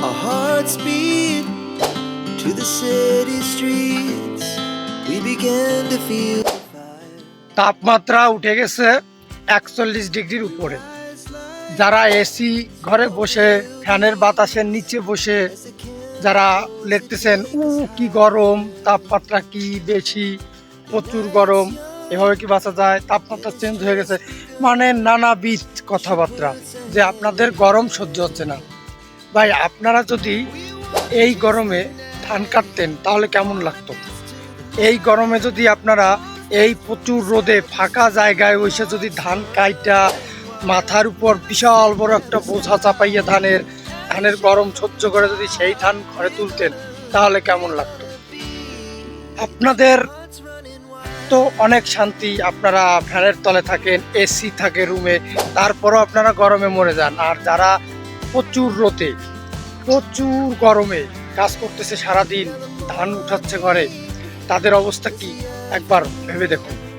Our hearts beat to the city streets. We began to feel. তাপমাত্রা উঠে গেছে একচল্লিশ ডিগ্রির উপরে যারা এসি ঘরে বসে, ফ্যানের বাতাসের নিচে বসে, যারা লিখতেছেন উ কি গরম, তাপমাত্রা কি বেশি, প্রচুর গরম এভাবে কি বাঁচা যায় তাপমাত্রা চেঞ্জ হয়ে গেছে মানে নানাবিধ কথাবার্তা, যে আপনাদের গরম সহ্য হচ্ছে না ভাই, আপনারা যদি এই গরমে ধান কাটতেন, তাহলে কেমন লাগতো? এই গরমে যদি আপনারা এই প্রচুর রোদে ফাঁকা জায়গায় বসে যদি ধান কাইটা, মাথার উপর বিশাল বড় একটা বোঝা চাপাইয়া ধানের ধানের গরম সহ্য করে যদি সেই ধান ঘরে তুলতেন, তাহলে কেমন লাগতো? আপনাদের তো অনেক শান্তি, আপনারা ফ্যানের তলে থাকেন, এসি থাকে রুমে, তারপরও আপনারা গরমে মরে যান। আর যারা প্রচুর রোতে প্রচুর গরমে কাজ করতেছে সারাদিন, ধান উঠাচ্ছে ঘরে। তাদের অবস্থা কি? একবার ভেবে দেখুন।